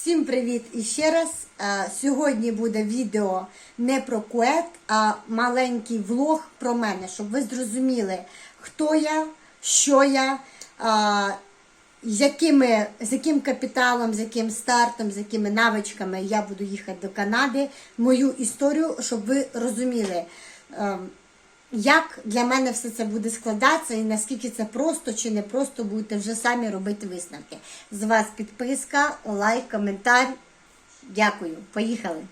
Всім привіт іще раз. Е, Сьогодні буде відео не про кует, а маленький влог про мене, щоб ви зрозуміли, хто я, що я, е, якими, з яким капіталом, з яким стартом, з якими навичками я буду їхати до Канади, мою історію, щоб ви розуміли. Як для мене все це буде складатися і наскільки це просто чи не просто будете вже самі робити висновки. З вас підписка, лайк, коментар. Дякую. Поїхали.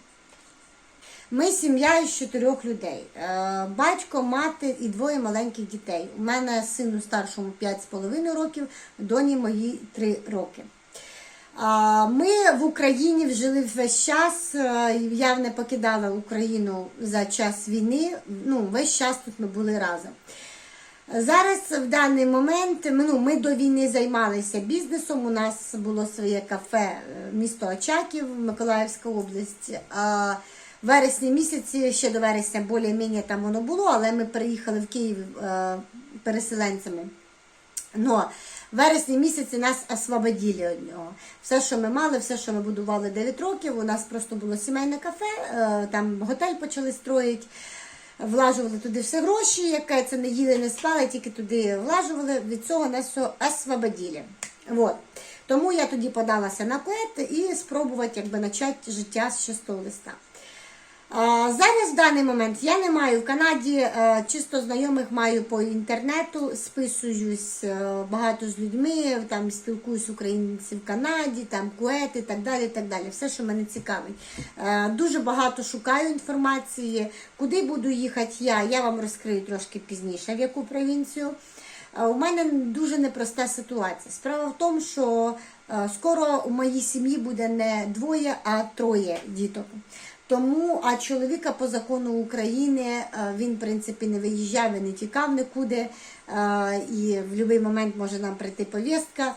Ми сім'я із чотирьох людей. Е, Батько, мати і двоє маленьких дітей. У мене сину старшому 5,5 років, доні моїй 3 роки. Ми в Україні жили весь час. е, Я не покидала Україну за час війни. Ну, весь час тут ми були разом. Зараз в даний момент ну, ми до війни займалися бізнесом. У нас було своє кафе е, місто Очаків, Миколаївська область. А в вересні місяці, ще до вересня, більш-менш там воно було, але ми переїхали в Київ е, переселенцями. Но вересні місяці нас освободили від нього. Все, що ми мали, все, що ми будували 9 років, у нас просто було сімейне кафе, е, там готель почали строїти, влажували туди все гроші, яке це не їли, не спали, тільки туди влажували, від цього нас все освободили. Вот. Тому я тоді подалася на кует і спробувати якби, почати життя з чистого листа. Зараз в даний момент я не маю в Канаді, е, чисто знайомих маю по інтернету, списуюсь е, багато з людьми, там спілкуюсь українці в Канаді, там куети так далі. так далі. Все, що мене цікавить. Е, Дуже багато шукаю інформації. Куди буду їхати я, я вам розкрию трошки пізніше, в яку провінцію. У мене дуже непроста ситуація. Справа в тому, що скоро у моїй сім'ї буде не двоє, а троє діток. Тому, а чоловіка по закону України е, він, в принципі, не виїжджав і не тікав нікуди. е, І в будь-який момент може нам прийти повістка.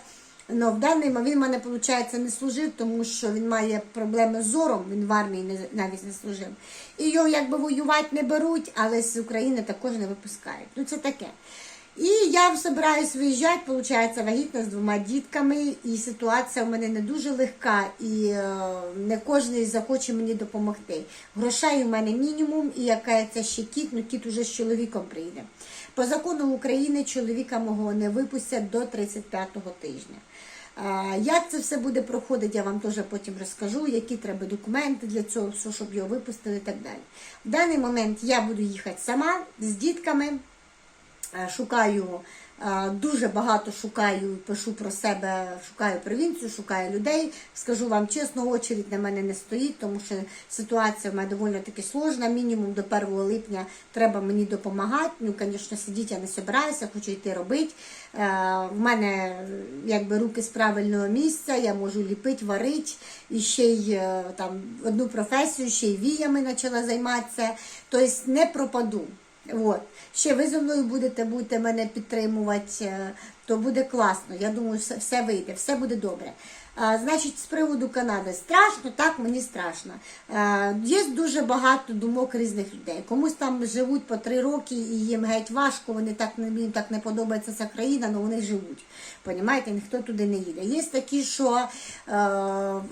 Но в даний момент він в мене, виходить, не служив, тому що він має проблеми з зором, він в армії навіть не служив. І його якби воювати не беруть, але з України також не випускають. Ну це таке. І я збираюсь виїжджати, виходить, вагітна з двома дітками, і ситуація в мене не дуже легка, і е, не кожен захоче мені допомогти. Грошей у мене мінімум, і яка це ще кіт, ну кіт уже з чоловіком прийде. По закону України чоловіка мого не випустять до 35-го тижня. Як це все буде проходити, я вам теж потім розкажу, які треба документи для цього, щоб його випустили і так далі. В даний момент я буду їхати сама з дітками. Е, шукаю е, дуже багато шукаю, пишу про себе, шукаю провінцію, шукаю людей. Скажу вам чесно, очередь на мене не стоїть, тому що ситуація в мене доволі таки сложна. Мінімум до 1 липня треба мені допомагати. Ну, звісно, сидіти я не збираюся, хочу йти робити. Е, В мене якби руки з правильного місця, я можу ліпити, варити і ще й там одну професію, ще й віями почала займатися. Тобто не пропаду. От. Ще ви зі мною будете, будете мене підтримувати, е, то буде класно. Я думаю, все, вийде, все буде добре. Значить, з приводу Канади страшно, так мені страшно. Є дуже багато думок різних людей. Комусь там живуть по три роки і їм геть важко, вони так їм так не подобається ця країна, але вони живуть. Понімаєте, ніхто туди не їде. Є такі, що е,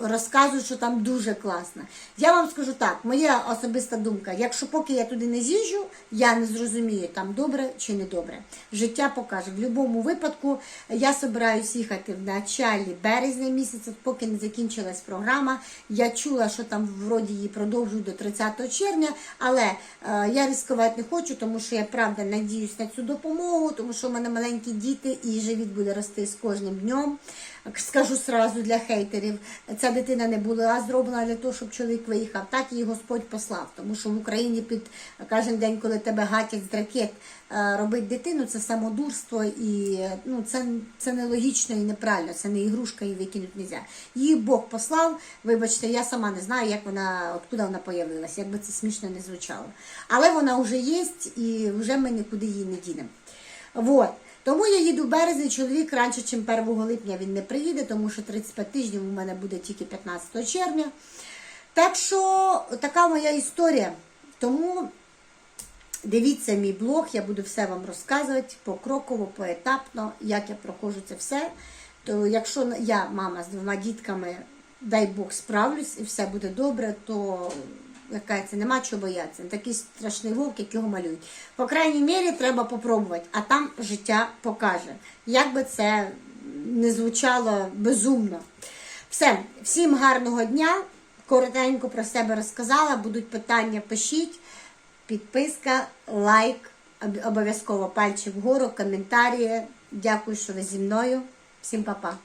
розказують, що там дуже класно. Я вам скажу так, моя особиста думка, якщо поки я туди не з'їжджу, я не зрозумію, там добре чи не добре. Життя покаже. В будь-якому випадку я збираюсь їхати в началі березня місяця, поки не закінчилась програма. Я чула, що там вроді її продовжують до 30 червня, але е, я ризикувати не хочу, тому що я правда надіюсь на цю допомогу, тому що в мене маленькі діти і живіт буде рости з кожним днем. Скажу сразу для хейтерів, ця дитина не була зроблена для того, щоб чоловік виїхав. Так її Господь послав. Тому що в Україні під кожен день, коли тебе гатять з ракет, е, робить дитину, це самодурство і ну, це, це нелогічно і неправильно, це не ігрушка, її викинути не можна. Її Бог послав, вибачте, я сама не знаю, як вона, откуда вона появилася, як би це смішно не звучало. Але вона вже є і вже ми нікуди її не дінемо. Вот. Тому я їду в березні, чоловік раніше, ніж 1 липня він не приїде, тому що 35 тижнів у мене буде тільки 15 червня. Так що така моя історія. Тому дивіться мій блог, я буду все вам розказувати покроково, поетапно, як я проходжу це все. То якщо я, мама з двома дітками, дай Бог, справлюсь і все буде добре, то яка нема чого боятися. Такий страшний вовк, як його малюють. По крайній мірі, треба попробувати, а там життя покаже. Як би це не звучало безумно. Все, всім гарного дня. Коротенько про себе розказала. Будуть питання, пишіть. Підписка, лайк, обов'язково пальчик вгору, коментарі. Дякую, що ви зі мною. Всім па-па.